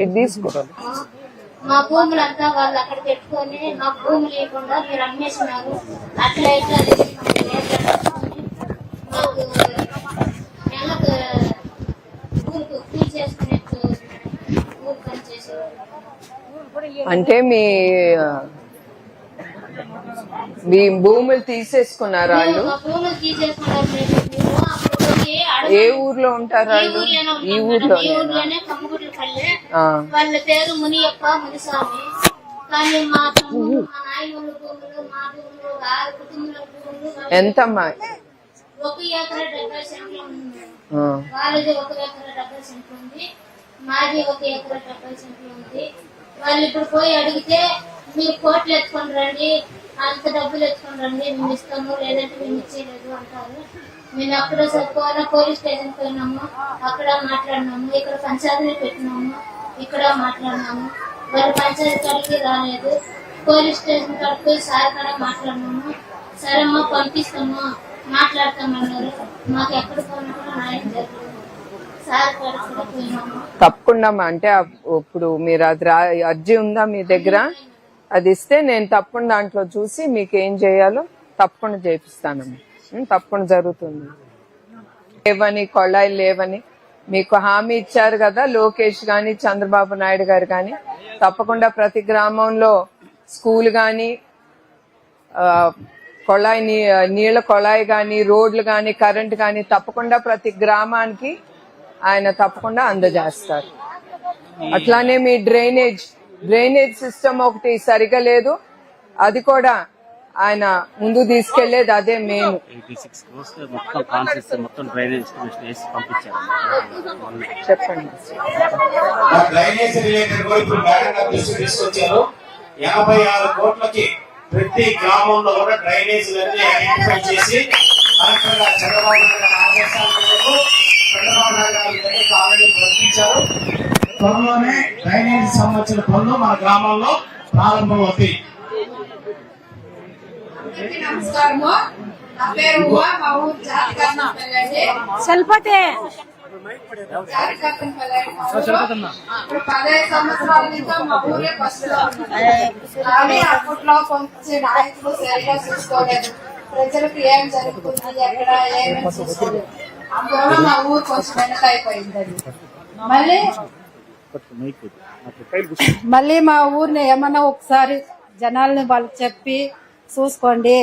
ఇది తీసుకో మా భూములంతా వాళ్ళు అక్కడ పెట్టుకొని మా భూములు లేకుండా మీరు అమ్మేసినారు. అట్లా ఇట్లా మాకు నెలకు ఊరుకు కూలి చేసుకునేట్టు ఊరు పని చేసేవాళ్ళు. అంటే మీ మీ భూములు తీసేసుకున్నారు వాళ్ళు? భూములు తీసేసుకున్నారు. ఏ ఊర్లో ఉంటారు ఈ వాళ్ళు? ఈ ఊర్లో ఊర్లోనే కమ్మగుడ్ల పల్లె. వాళ్ళ పేరు మునియప్ప మునిస్వామి. కానీ మా తమ్ముడు మా నాయనోళ్ళ భూములు మా భూములు ఆరు కుటుంబాల భూములు వాళ్ళ- ఎంతమ్మా? ఒక ఎకరా డెబ్బై సెంట్లు ఉంది. మేడం. ఆ, వాళ్ళది ఒక ఎకరా డెబ్బై సెంట్లు ఉంది. మాది ఒక ఎకరా డెబ్బై సెంట్లు ఉంది. వాళ్ళు ఇప్పుడు పోయి అడిగితే మీరు కోట్లు ఎత్తుకొని రండి. అంత డబ్బులు ఎత్తుకొని రండి మేము ఇస్తాము లేదంటే మేము ఇచ్చేయలేదు అంటారు. మేము అక్కడ సరిపోయినా పోలీస్ స్టేషన్ పోయినాము అక్కడ మాట్లాడినాము ఇక్కడ పంచాయతీ పెట్టినాము ఇక్కడ మాట్లాడినాము. వాళ్ళు పంచాయతీ కాడికి రాలేదు. పోలీస్ స్టేషన్ కాడికి సార్ కాడ మాట్లాడినాము. సరేమ్మా పంపిస్తాము? మాట్లాడతామన్నారు. మాకు ఎక్కడ పోయినా కూడా న్యాయం జరగలేదు. సార్ తప్పకుండా అమ్మా. అంటే ఇప్పుడు మీరు అది రా అర్జీ ఉందా మీ దగ్గర? అది ఇస్తే నేను తప్పకుండా దాంట్లో చూసి మీకు ఏం చేయాలో తప్పకుండా చేపిస్తానమ్మా. తప్పకుండా జరుగుతుంది. లేవని కొళాయిలు లేవని మీకు హామీ ఇచ్చారు కదా లోకేష్ గాని చంద్రబాబు నాయుడు గారు గాని తప్పకుండా ప్రతి గ్రామంలో స్కూల్ గాని కొళాయి నీళ్ళ నీళ్ళ కొళాయి గాని రోడ్లు గాని కరెంట్ గాని తప్పకుండా ప్రతి గ్రామానికి ఆయన తప్పకుండా అందజేస్తారు. అట్లానే మీ డ్రైనేజ్ డ్రైనేజ్ సిస్టమ్ ఒకటి సరిగా లేదు. అది కూడా ఆయన ముందు తీసుకెళ్ళేది అదే మెయిన్ చెప్పండి. ఆరు కోట్లకి ప్రతి గ్రామంలో కూడా డ్రైనేజ్ ఐడెంటిఫై చేసి కలెక్టర్ గారు చంద్రబాబు నాయుడు ఆదేశాల మేరకు చంద్రబాబు నాయుడు గారి ఆల్రెడీ పంపించారు. త్వరలోనే డ్రైనేజ్ సంబంధించిన పనులు మన గ్రామంలో ప్రారంభమవుతాయి. నమస్కారము. నా పేరు ఉమా మా ఊరు చల్పతే. మా ఊరు. ఇప్పుడు పదహైదు సంవత్సరాల నుంచి మా ఊరే ఫస్ట్లో. ఉంది. కానీ అప్పట్లో కొంచెం నాయకులు సరిగా చూసుకోలేదు. ప్రజలకు ఏం జరుగుతుంది ఎక్కడ ఏమేమి చూసుకోలేదు. అందువల్ల మా ఊరు కొంచెం వెనక అయిపోయింది అది. మళ్ళీ మళ్ళీ మా ఊరిని ఏమన్నా ఒకసారి జనాల్ని వాళ్ళకి చెప్పి చూసుకోండి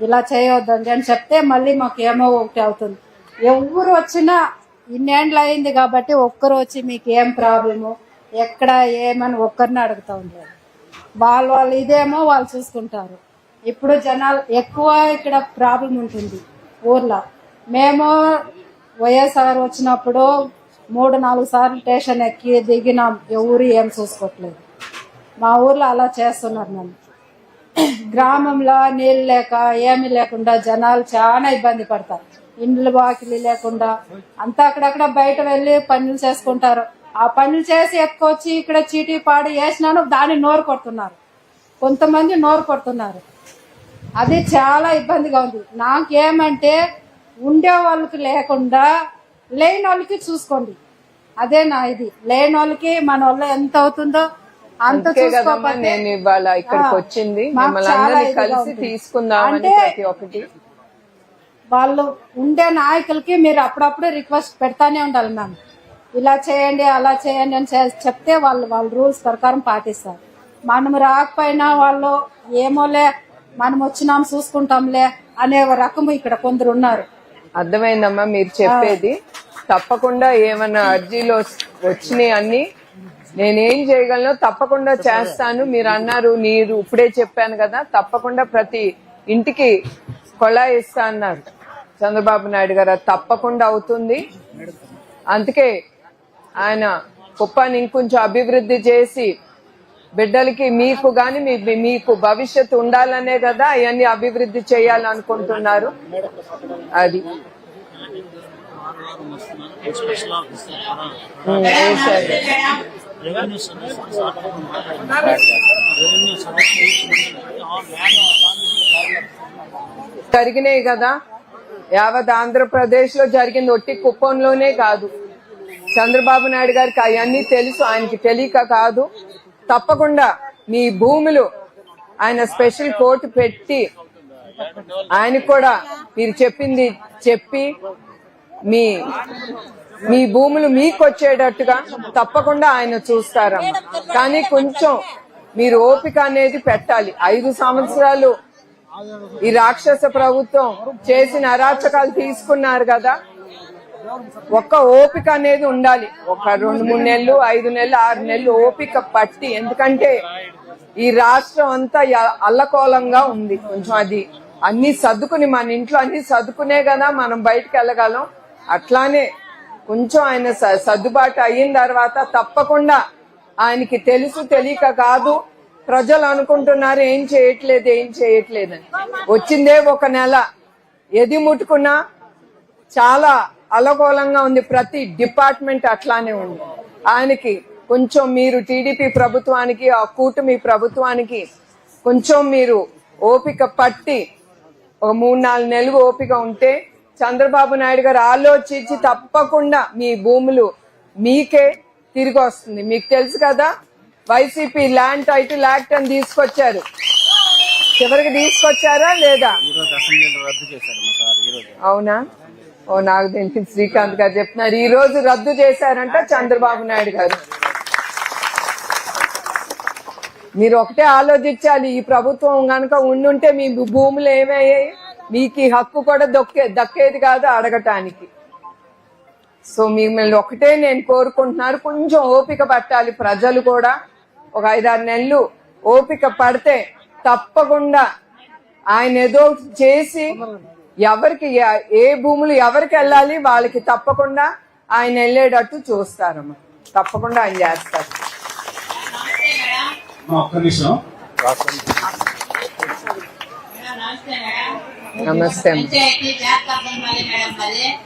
ఇలా చేయొద్దండి అని చెప్తే మళ్ళీ మాకు ఏమో ఒకటి అవుతుంది. ఎవరు వచ్చినా ఇన్నేండ్లు అయింది కాబట్టి ఒక్కరు వచ్చి మీకు ఏం ప్రాబ్లము? ఎక్కడ ఏమని ఒక్కరిని అడుగుతా ఉండలేదు వాళ్ళు వాళ్ళు ఇదేమో వాళ్ళు చూసుకుంటారు. ఇప్పుడు జనాలు ఎక్కువ ఇక్కడ ప్రాబ్లం ఉంటుంది ఊర్లో. మేము వైఎస్ఆర్ వచ్చినప్పుడు మూడు నాలుగు సార్లు స్టేషన్ ఎక్కి దిగినాం. ఎవరు ఏం చూసుకోవట్లేదు మా ఊర్లో అలా చేస్తున్నారు నన్ను. గ్రామంలో నీళ్ళు లేక ఏమి లేకుండా జనాలు చాలా ఇబ్బంది పడతారు. ఇండ్లు బాకిలి లేకుండా. అంతా అక్కడక్కడ బయట వెళ్ళి పనులు చేసుకుంటారు. ఆ పనులు చేసి ఎత్తుకొచ్చి ఇక్కడ చీటీ పాడి వేసినాను దాన్ని నోరు కొడుతున్నారు. కొంతమంది నోరు కొడుతున్నారు. అది చాలా ఇబ్బందిగా ఉంది. నాకేమంటే ఉండే వాళ్ళకి లేకుండా లేని వాళ్ళకి చూసుకోండి. అదే నా ఇది. లేని వాళ్ళకి మన వల్ల ఎంత అవుతుందో అంత కదమ్మా నేను ఇవాళ ఇక్కడికి వచ్చింది. మిమ్మల్ని అందరినీ కలిసి ఉంది. తీసుకుందామని అంటే ఒక్కటి. వాళ్ళు ఉండే నాయకులకి మీరు అప్పుడప్పుడు రిక్వెస్ట్ పెడతానే ఉండాలి మ్యామ్. ఇలా చేయండి అలా చేయండి అని చెప్తే వాళ్ళు వాళ్ళ రూల్స్ ప్రకారం పాటిస్తారు. మనం రాకపోయినా వాళ్ళు ఏమోలే మనం వచ్చినాం చూసుకుంటాంలే అనే రకము ఇక్కడ కొందరు ఉన్నారు. అర్థమైందమ్మా మీరు చెప్పేది. తప్పకుండా ఏమన్నా అర్జీలు వచ్చినాయి అన్ని నేనేం చేయగలను తప్పకుండా చేస్తాను. మీరు అన్నారు నీరు ఇప్పుడే చెప్పాను కదా తప్పకుండా ప్రతి ఇంటికి కొళాయి ఇస్తా అన్నారు. చంద్రబాబు నాయుడు గారు తప్పకుండా అవుతుంది. అందుకే ఆయన కుప్పాన్ని ఇంకొంచెం అభివృద్ధి చేసి బిడ్డలకి మీకు గాని మీకు భవిష్యత్తు ఉండాలనే కదా అవన్నీ అభివృద్ధి చేయాలనుకుంటున్నారు. అది. జరిగినాయి కదా. యావత్ ఆంధ్రప్రదేశ్లో జరిగింది ఒట్టి కుప్పంలోనే కాదు. చంద్రబాబు నాయుడు గారికి అవన్నీ తెలుసు ఆయనకి తెలియక కాదు. తప్పకుండా మీ భూములు ఆయన స్పెషల్ కోర్టు పెట్టి ఆయన కూడా మీరు చెప్పింది చెప్పి మీ మీ భూములు మీకు వచ్చేటట్టుగా తప్పకుండా ఆయన చూస్తారమ్మ. కానీ కొంచెం మీరు ఓపిక అనేది పెట్టాలి. ఐదు సంవత్సరాలు ఈ రాక్షస ప్రభుత్వం చేసిన అరాచకాలు తీసుకున్నారు కదా. ఒక్క ఓపిక అనేది ఉండాలి. ఒక రెండు మూడు నెలలు ఐదు నెలలు ఆరు నెలలు ఓపిక పట్టి ఎందుకంటే ఈ రాష్ట్రం అంతా అల్లకోలంగా ఉంది. కొంచెం అది అన్ని సర్దుకుని మన ఇంట్లో అన్ని సర్దుకునే కదా మనం బయటకు వెళ్ళగలం. అట్లానే కొంచెం ఆయన స- సర్దుబాటు అయిన తర్వాత తప్పకుండా ఆయనకి తెలుసు తెలియక కాదు ప్రజలు అనుకుంటున్నారు ఏం చేయట్లేదు ఏం చేయట్లేదని. వచ్చిందే ఒక నెల. ఎది ముట్టుకున్నా చాలా అలకోలంగా ఉంది ప్రతి డిపార్ట్మెంట్ అట్లానే ఉంది. ఆయనకి కొంచెం మీరు టీడీపీ ప్రభుత్వానికి ఆ కూటమి ప్రభుత్వానికి కొంచెం మీరు ఓపిక పట్టి ఒక మూడు నాలుగు నెలలు ఓపిక ఉంటే చంద్రబాబు నాయుడు గారు ఆలోచించి తప్పకుండా మీ భూములు మీకే తిరిగి వస్తుంది. మీకు తెలుసు కదా వైసీపీ ల్యాండ్ టైటిల్ యాక్ట్ అని తీసుకొచ్చారు. చివరికి తీసుకొచ్చారా లేదా? అవునా? ఓ నాకు శ్రీకాంత్ గారు చెప్తున్నారు. ఈ రోజు రద్దు చేశారంట చంద్రబాబు నాయుడు గారు. మీరు ఒకటే ఆలోచించాలి ఈ ప్రభుత్వం కనుక ఉండుంటే మీ భూములు ఏమయ్యాయి? మీకు ఈ హక్కు కూడా దొక్కే దక్కేది కాదు అడగటానికి. సో మిమ్మల్ని ఒకటే నేను కోరుకుంటున్నారు. కొంచెం ఓపిక పట్టాలి ప్రజలు కూడా. ఒక ఐదారు నెలలు ఓపిక పడితే తప్పకుండా ఆయన ఏదో చేసి ఎవరికి ఏ భూములు ఎవరికి వెళ్ళాలి వాళ్ళకి తప్పకుండా ఆయన వెళ్ళేటట్టు చూస్తారమ్మా తప్పకుండా ఆయన చేస్తారు. అమ్మా, ఒక్క నిమిషం. నమస్తే